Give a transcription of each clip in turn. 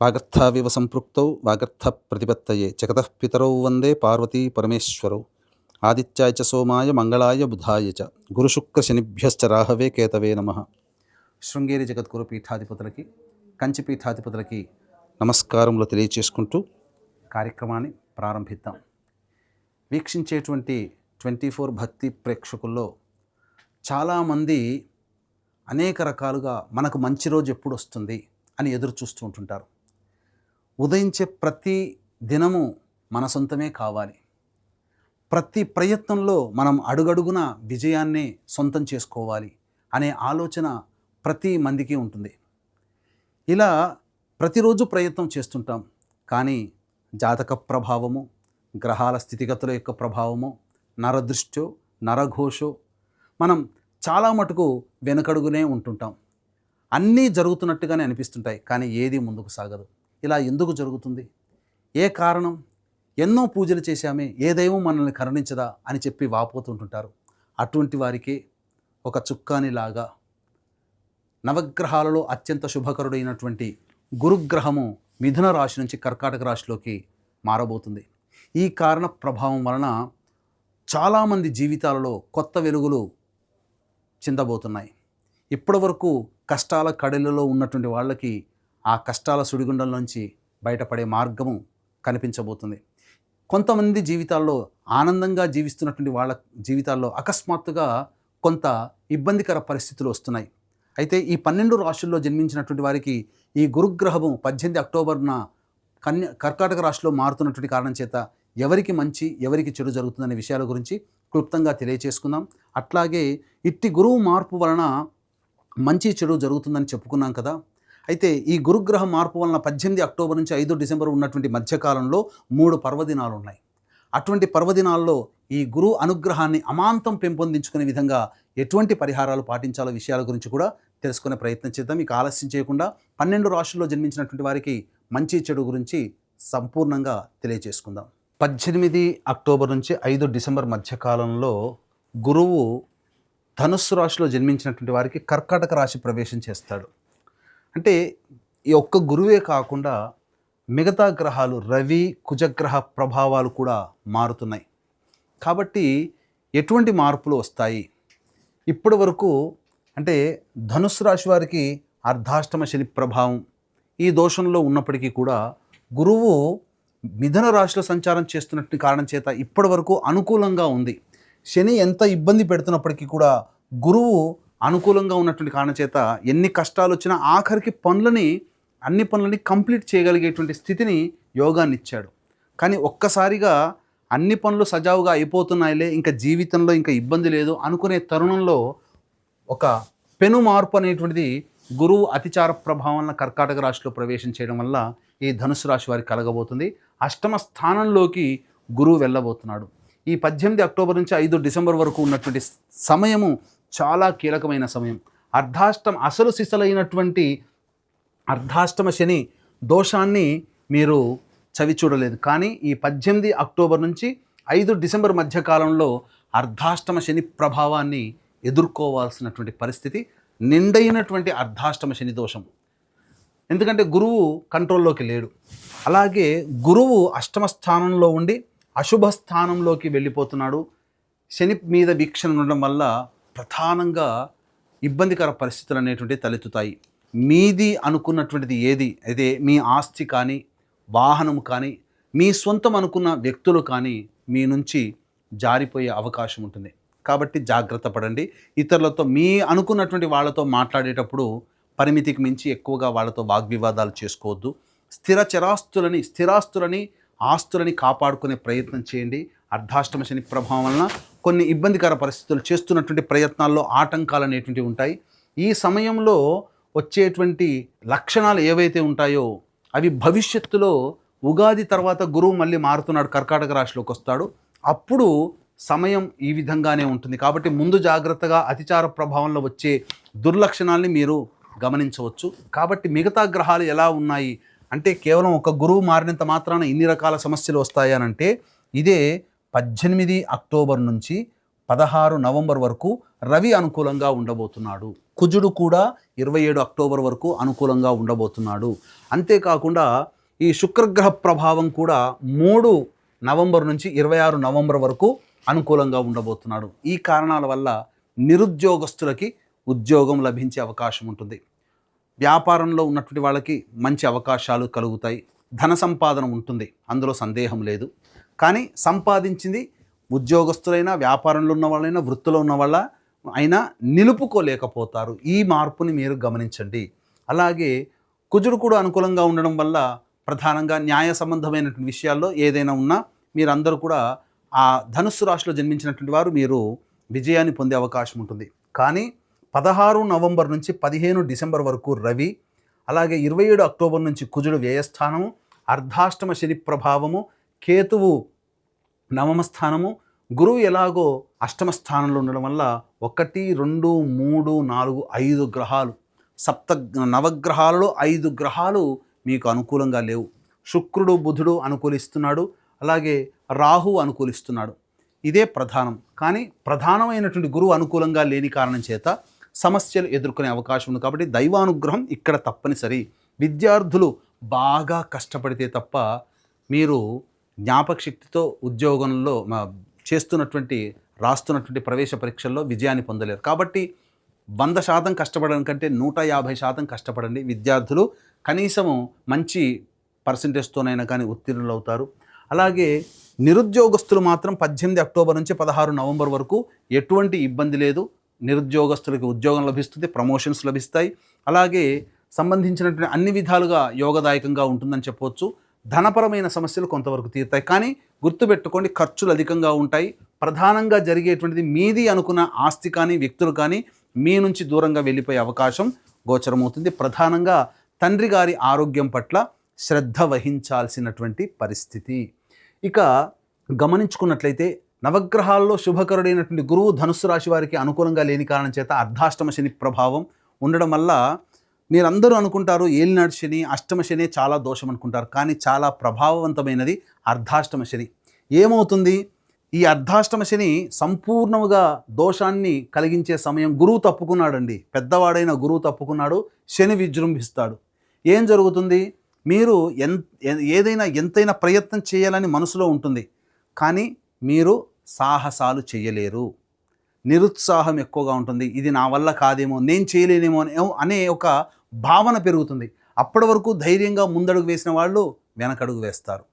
వాగర్థావివ సంపృక్తౌ వాగర్థ ప్రతిపత్తయే జగతః పితరౌ వందే పార్వతీ పరమేశ్వరౌ. ఆదిత్యాయ చ సోమాయ మంగళాయ బుధాయ చ. గురుశుక్రశనిభ్యశ్చ రాహవే కేతవే నమ. శృంగేరి జగద్గురు పీఠాధిపతులకి కంచి పీఠాధిపతులకి నమస్కారములు తెలియచేసుకుంటూ కార్యక్రమాన్ని ప్రారంభిద్దాం. వీక్షించేటువంటి ట్వంటీ ఫోర్ భక్తి ప్రేక్షకుల్లో చాలామంది అనేక రకాలుగా మనకు మంచి రోజు ఎప్పుడు వస్తుంది అని ఎదురు చూస్తూ ఉంటుంటారు. ఉదయించే ప్రతి దినము మన సొంతమే కావాలి. ప్రతి ప్రయత్నంలో మనం అడుగడుగున విజయాన్ని సొంతం చేసుకోవాలి అనే ఆలోచన ప్రతి మందికి ఉంటుంది. ఇలా ప్రతిరోజు ప్రయత్నం చేస్తుంటాం. కానీ జాతక ప్రభావము గ్రహాల స్థితిగతుల యొక్క ప్రభావము నరదృష్టో నరఘోషో మనం చాలా మటుకు వెనకడుగునే ఉంటుంటాం. అన్నీ జరుగుతున్నట్టుగానే అనిపిస్తుంటాయి. కానీ ఏది ముందుకు సాగదు. ఇలా ఎందుకు జరుగుతుంది? ఏ కారణం? ఎన్నో పూజలు చేశామే ఏ దైవం మనల్ని కరుణించదా అని చెప్పి వాపోతుంటుంటారు. అటువంటి వారికి ఒక చుక్కానిలాగా నవగ్రహాలలో అత్యంత శుభకరుడైనటువంటి గురుగ్రహము మిథున రాశి నుంచి కర్కాటక రాశిలోకి మారబోతుంది. ఈ కారణ ప్రభావం వలన చాలామంది జీవితాలలో కొత్త వెలుగులు చిందబోతున్నాయి. ఇప్పటివరకు కష్టాల కడలిలో ఉన్నటువంటి వాళ్ళకి ఆ కష్టాల సుడిగుండంలోంచి బయటపడే మార్గము కనిపించబోతుంది. కొంతమంది జీవితాల్లో ఆనందంగా జీవిస్తున్నటువంటి వాళ్ళ జీవితాల్లో అకస్మాత్తుగా కొంత ఇబ్బందికర పరిస్థితులు వస్తున్నాయి. అయితే ఈ పన్నెండు రాశుల్లో జన్మించినటువంటి వారికి ఈ గురుగ్రహము పద్దెనిమిది అక్టోబర్న కన్య కర్కాటక రాశిలో మారుతున్నటువంటి కారణం చేత ఎవరికి మంచి ఎవరికి చెడు జరుగుతుందనే విషయాల గురించి క్లుప్తంగా తెలియచేసుకుందాం. అట్లాగే ఇట్టి గురువు మార్పు వలన మంచి చెడు జరుగుతుందని చెప్పుకున్నాం కదా అయితే ఈ గురుగ్రహ మార్పు వలన పద్దెనిమిది అక్టోబర్ నుంచి ఐదు డిసెంబర్ ఉన్నటువంటి మధ్యకాలంలో మూడు పర్వదినాలు ఉన్నాయి అటువంటి పర్వదినాల్లో ఈ గురు అనుగ్రహాన్ని అమాంతం పెంపొందించుకునే విధంగా ఎటువంటి పరిహారాలు పాటించాలో విషయాల గురించి కూడా తెలుసుకునే ప్రయత్నం చేద్దాం. మీకు ఆలస్యం చేయకుండా పన్నెండు రాష్ట్రాల్లో జన్మించినటువంటి వారికి మంచి చెడు గురించి సంపూర్ణంగా తెలియజేసుకుందాం పద్దెనిమిది అక్టోబర్ నుంచి ఐదు డిసెంబర్ మధ్యకాలంలో గురువు ధనుస్సు రాశిలో జన్మించినటువంటి వారికి కర్కాటక రాశి ప్రవేశం చేస్తాడు. అంటే ఈ ఒక్క గురువే కాకుండా మిగతా గ్రహాలు రవి కుజగ్రహ ప్రభావాలు కూడా మారుతున్నాయి. కాబట్టి ఎటువంటి మార్పులు వస్తాయి? ఇప్పటి వరకు అంటే ధనుస్సు రాశి వారికి అర్ధాష్టమ శని ప్రభావం ఈ దోషంలో ఉన్నప్పటికీ కూడా గురువు మిథున రాశిలో సంచారం చేస్తున్నట్టు కారణం చేత ఇప్పటి వరకు అనుకూలంగా ఉంది. శని ఎంత ఇబ్బంది పెడుతున్నప్పటికీ కూడా గురువు అనుకూలంగా ఉన్నటువంటి కారణం చేత ఎన్ని కష్టాలు వచ్చినా ఆఖరికి పనులని అన్ని పనులని కంప్లీట్ చేయగలిగేటువంటి స్థితిని యోగాన్ని ఇచ్చాడు. కానీ ఒక్కసారిగా అన్ని పనులు సజావుగా అయిపోతున్నాయిలే ఇంకా జీవితంలో ఇంకా ఇబ్బంది లేదు అనుకునే తరుణంలో ఒక పెను మార్పు అనేటువంటిది గురువు అతిచార ప్రభావం కర్కాటక రాశిలో ప్రవేశం చేయడం వల్ల ఈ ధనుసు రాశి వారికి కలగబోతుంది. అష్టమ స్థానంలోకి గురువు వెళ్ళబోతున్నాడు. ఈ పద్దెనిమిది అక్టోబర్ నుంచి ఐదు డిసెంబర్ వరకు ఉన్నటువంటి సమయము చాలా కీలకమైన సమయం. అర్ధాష్టం అసలు సిసలైనటువంటి అర్ధాష్టమ శని దోషాన్ని మీరు చవి చూడలేదు. కానీ ఈ పద్దెనిమిది అక్టోబర్ నుంచి ఐదు డిసెంబర్ మధ్యకాలంలో అర్ధాష్టమ శని ప్రభావాన్ని ఎదుర్కోవాల్సినటువంటి పరిస్థితి నిండైనటువంటి అర్ధాష్టమ శని దోషం. ఎందుకంటే గురువు కంట్రోల్లోకి లేడు. అలాగే గురువు అష్టమ స్థానంలో ఉండి అశుభ స్థానంలోకి వెళ్ళిపోతున్నాడు. శని మీద వీక్షణ ఉండడం వల్ల ప్రధానంగా ఇబ్బందికర పరిస్థితులు అనేటువంటివి తలెత్తుతాయి. మీది అనుకున్నటువంటిది ఏది? అయితే మీ ఆస్తి కానీ వాహనం కానీ మీ సొంతం అనుకున్న వ్యక్తులు కానీ మీ నుంచి జారిపోయే అవకాశం ఉంటుంది. కాబట్టి జాగ్రత్త పడండి. ఇతరులతో మీ అనుకున్నటువంటి వాళ్ళతో మాట్లాడేటప్పుడు పరిమితికి మించి ఎక్కువగా వాళ్ళతో వాగ్వివాదాలు చేసుకోవద్దు. స్థిర చరాస్తులని స్థిరాస్తులని ఆస్తులని కాపాడుకునే ప్రయత్నం చేయండి. అర్ధాష్టమ శని ప్రభావం వలన కొన్ని ఇబ్బందికర పరిస్థితులు చేస్తున్నటువంటి ప్రయత్నాల్లో ఆటంకాలు అనేటువంటివి ఉంటాయి. ఈ సమయంలో వచ్చేటువంటి లక్షణాలు ఏవైతే ఉంటాయో అవి భవిష్యత్తులో ఉగాది తర్వాత గురువు మళ్ళీ మారుతున్నాడు కర్కాటక రాశిలోకి వస్తాడు. అప్పుడు సమయం ఈ విధంగానే ఉంటుంది. కాబట్టి ముందు జాగ్రత్తగా అతిచార ప్రభావంలో వచ్చే దుర్లక్షణాల్ని మీరు గమనించవచ్చు. కాబట్టి మిగతా గ్రహాలు ఎలా ఉన్నాయి? అంటే కేవలం ఒక గురువు మారినంత మాత్రాన ఇన్ని రకాల సమస్యలు వస్తాయనంటే ఇదే పద్దెనిమిది అక్టోబర్ నుంచి పదహారు నవంబర్ వరకు రవి అనుకూలంగా ఉండబోతున్నాడు. కుజుడు కూడా ఇరవై ఏడు అక్టోబర్ వరకు అనుకూలంగా ఉండబోతున్నాడు. అంతేకాకుండా ఈ శుక్రగ్రహ ప్రభావం కూడా మూడు నవంబర్ నుంచి ఇరవై ఆరు నవంబర్ వరకు అనుకూలంగా ఉండబోతున్నాడు. ఈ కారణాల వల్ల నిరుద్యోగస్తులకి ఉద్యోగం లభించే అవకాశం ఉంటుంది. వ్యాపారంలో ఉన్నటువంటి వాళ్ళకి మంచి అవకాశాలు కలుగుతాయి. ధన సంపాదన ఉంటుంది. అందులో సందేహం లేదు. కానీ సంపాదించింది ఉద్యోగస్తులైనా వ్యాపారంలో ఉన్న వాళ్ళైనా వృత్తిలో ఉన్న వాళ్ళ అయినా నిలుపుకోలేకపోతారు. ఈ మార్పుని మీరు గమనించండి. అలాగే కుజుడు కూడా అనుకూలంగా ఉండడం వల్ల ప్రధానంగా న్యాయ సంబంధమైనటువంటి విషయాల్లో ఏదైనా ఉన్నా మీరందరూ కూడా ఆ ధనుస్సు రాశిలో జన్మించినటువంటి వారు మీరు విజయాన్ని పొందే అవకాశం ఉంటుంది. కానీ పదహారు నవంబర్ నుంచి పదిహేను డిసెంబర్ వరకు రవి అలాగే ఇరవై ఏడు అక్టోబర్ నుంచి కుజుడు వ్యయస్థానము అర్ధాష్టమ శని ప్రభావము కేతువు నవమ స్థానము. గురువు ఎలాగో అష్టమ స్థానంలో ఉండడం వల్ల ఒకటి రెండు మూడు నాలుగు ఐదు గ్రహాలు. సప్త నవగ్రహాలలో ఐదు గ్రహాలు మీకు అనుకూలంగా లేవు. శుక్రుడు బుధుడు అనుకూలిస్తున్నాడు. అలాగే రాహు అనుకూలిస్తున్నాడు. ఇదే ప్రధానం. కానీ ప్రధానమైనటువంటి గురువు అనుకూలంగా లేని కారణం చేత సమస్యలు ఎదుర్కొనే అవకాశం ఉంది కాబట్టి దైవానుగ్రహం ఇక్కడ తప్పనిసరి. విద్యార్థులు బాగా కష్టపడితే తప్ప మీరు జ్ఞాపక శక్తితో ఉద్యోగంలో చేస్తున్నటువంటి రాస్తున్నటువంటి ప్రవేశ పరీక్షల్లో విజయాన్ని పొందలేరు. కాబట్టి వంద శాతం కష్టపడడం కంటే నూట యాభై శాతం కష్టపడండి. విద్యార్థులు కనీసము మంచి పర్సంటేజ్తోనైనా కానీ ఉత్తీర్ణులు అవుతారు. అలాగే నిరుద్యోగస్తులు మాత్రం పద్దెనిమిది అక్టోబర్ నుంచి పదహారు నవంబర్ వరకు ఎటువంటి ఇబ్బంది లేదు. నిరుద్యోగస్తులకి ఉద్యోగం లభిస్తుంది ప్రమోషన్స్ లభిస్తాయి. అలాగే సంబంధించినటువంటి అన్ని విధాలుగా యోగదాయకంగా ఉంటుందని చెప్పవచ్చు ధనపరమైన సమస్యలు కొంతవరకు తీరుతాయి. కానీ గుర్తుపెట్టుకోండి ఖర్చులు అధికంగా ఉంటాయి. ప్రధానంగా జరిగేటువంటిది మీది అనుకున్న ఆస్తి కానీ వ్యక్తులు కానీ మీ నుంచి దూరంగా వెళ్ళిపోయే అవకాశం గోచరమవుతుంది. ప్రధానంగా తండ్రి గారి ఆరోగ్యం పట్ల శ్రద్ధ వహించాల్సినటువంటి పరిస్థితి. ఇక గమనించుకున్నట్లయితే నవగ్రహాల్లో శుభకరుడైనటువంటి గురువు ధనుస్సు రాశి వారికి అనుకూలంగా లేని కారణం చేత అర్ధాష్టమ శని ప్రభావం ఉండడం వల్ల మీరందరూ అనుకుంటారు ఏలినాడు శని అష్టమ శని చాలా దోషం అనుకుంటారు కానీ చాలా ప్రభావవంతమైనది అర్ధాష్టమ శని. ఏమవుతుంది? ఈ అర్ధాష్టమ శని సంపూర్ణముగా దోషాన్ని కలిగించే సమయం గురువు తప్పుకున్నాడండి. పెద్దవాడైన గురువు తప్పుకున్నాడు శని విజృంభిస్తాడు. ఏం జరుగుతుంది? మీరు ఎన్ ఏదైనా ఎంతైనా ప్రయత్నం చేయాలని మనసులో ఉంటుంది కానీ మీరు సాహసాలు చేయలేరు. నిరుత్సాహం ఎక్కువగా ఉంటుంది. ఇది నా వల్ల కాదేమో నేను చేయలేనేమో అనే ఒక భావన పెరుగుతుంది. అప్పటి వరకు ధైర్యంగా ముందడుగు వేసిన వాళ్ళు వెనకడుగు వేస్తారు.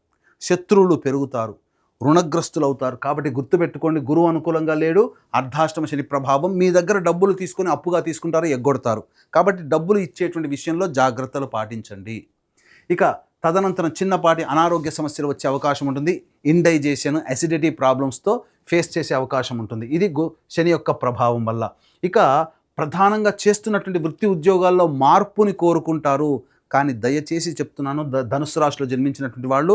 శత్రువులు పెరుగుతారు. రుణగ్రస్తులు అవుతారు. కాబట్టి గుర్తుపెట్టుకోండి గురువు అనుకూలంగా లేడు. అర్ధాష్టమ శని ప్రభావం మీ దగ్గర డబ్బులు తీసుకొని అప్పుగా తీసుకుంటారు ఎగ్గొడతారు. కాబట్టి డబ్బులు ఇచ్చేటువంటి విషయంలో జాగ్రత్తలు పాటించండి. ఇక తదనంతరం చిన్నపాటి అనారోగ్య సమస్యలు వచ్చే అవకాశం ఉంటుంది. ఇండైజేషన్ అసిడిటీ ప్రాబ్లమ్స్తో ఫేస్ చేసే అవకాశం ఉంటుంది. ఇది గు శని యొక్క ప్రభావం వల్ల. ఇక ప్రధానంగా చేస్తున్నటువంటి వృత్తి ఉద్యోగాల్లో మార్పుని కోరుకుంటారు. కానీ దయచేసి చెప్తున్నాను ద ధనుసు రాశిలో జన్మించినటువంటి వాళ్ళు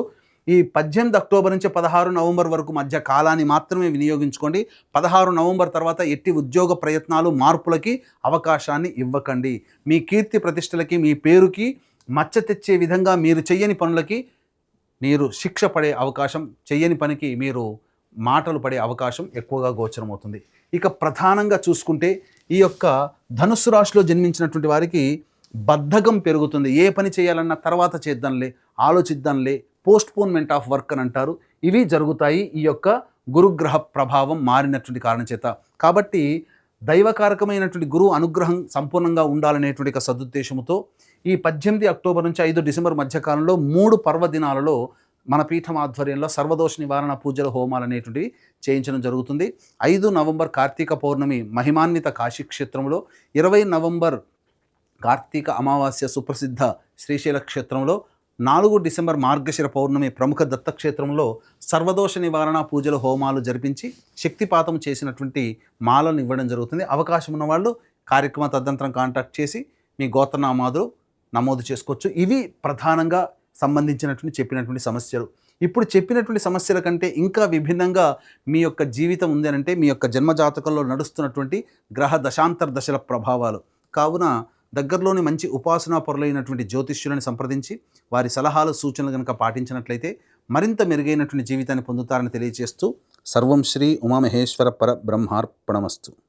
ఈ పద్దెనిమిది అక్టోబర్ నుంచి పదహారు నవంబర్ వరకు మధ్య కాలాన్ని మాత్రమే వినియోగించుకోండి. పదహారు నవంబర్ తర్వాత ఎట్టి ఉద్యోగ ప్రయత్నాలు మార్పులకి అవకాశాన్ని ఇవ్వకండి. మీ కీర్తి ప్రతిష్టలకి మీ పేరుకి మచ్చ తెచ్చే విధంగా మీరు చెయ్యని పనులకి మీరు శిక్ష పడే అవకాశం చెయ్యని పనికి మీరు మాటలు పడే అవకాశం ఎక్కువగా గోచరమవుతుంది. ఇక ప్రధానంగా చూసుకుంటే ఈ యొక్క ధనుస్సు రాశిలో జన్మించినటువంటి వారికి బద్ధకం పెరుగుతుంది. ఏ పని చేయాలన్నా తర్వాత చేద్దాంలే ఆలోచిద్దాంలే పోస్ట్పోన్మెంట్ ఆఫ్ వర్క్ అని అంటారు. ఇవి జరుగుతాయి. ఈ యొక్క గురుగ్రహ ప్రభావం మారినటువంటి కారణం చేత. కాబట్టి దైవకారకమైనటువంటి గురువు అనుగ్రహం సంపూర్ణంగా ఉండాలనేటువంటి ఒక సదుద్దేశంతో ఈ పద్దెనిమిది అక్టోబర్ నుంచి ఐదు డిసెంబర్ మధ్యకాలంలో మూడు పర్వదినాలలో మన పీఠం ఆధ్వర్యంలో సర్వదోష నివారణ పూజల హోమాలు అనేటువంటివి చేయించడం జరుగుతుంది. ఐదు నవంబర్ కార్తీక పౌర్ణమి మహిమాన్విత కాశీ క్షేత్రంలో ఇరవై నవంబర్ కార్తీక అమావాస్య సుప్రసిద్ధ శ్రీశైల క్షేత్రంలో నాలుగు డిసెంబర్ మార్గశిర పౌర్ణమి ప్రముఖ దత్తక్షేత్రంలో సర్వదోష నివారణ పూజల హోమాలు జరిపించి శక్తిపాతం చేసినటువంటి మాలను ఇవ్వడం జరుగుతుంది. అవకాశం ఉన్నవాళ్ళు కార్యక్రమ తదంతరం కాంటాక్ట్ చేసి మీ గోత్రనామాదులు నమోదు చేసుకోవచ్చు. ఇవి ప్రధానంగా సంబంధించినటువంటి చెప్పినటువంటి సమస్యలు. ఇప్పుడు చెప్పినటువంటి సమస్యల కంటే ఇంకా విభిన్నంగా మీ యొక్క జీవితం ఉంది అంటే మీ యొక్క జన్మజాతకంలో నడుస్తున్నటువంటి గ్రహ దశాంతర దశల ప్రభావాలు. కావున దగ్గరలోని మంచి ఉపాసనా పరులైనటువంటి జ్యోతిష్యులను సంప్రదించి వారి సలహాలు సూచనలు కనుక పాటించినట్లయితే మరింత మెరుగైనటువంటి జీవితాన్ని పొందుతారని తెలియజేస్తూ సర్వం శ్రీ ఉమామహేశ్వర పర బ్రహ్మార్పణమస్తు.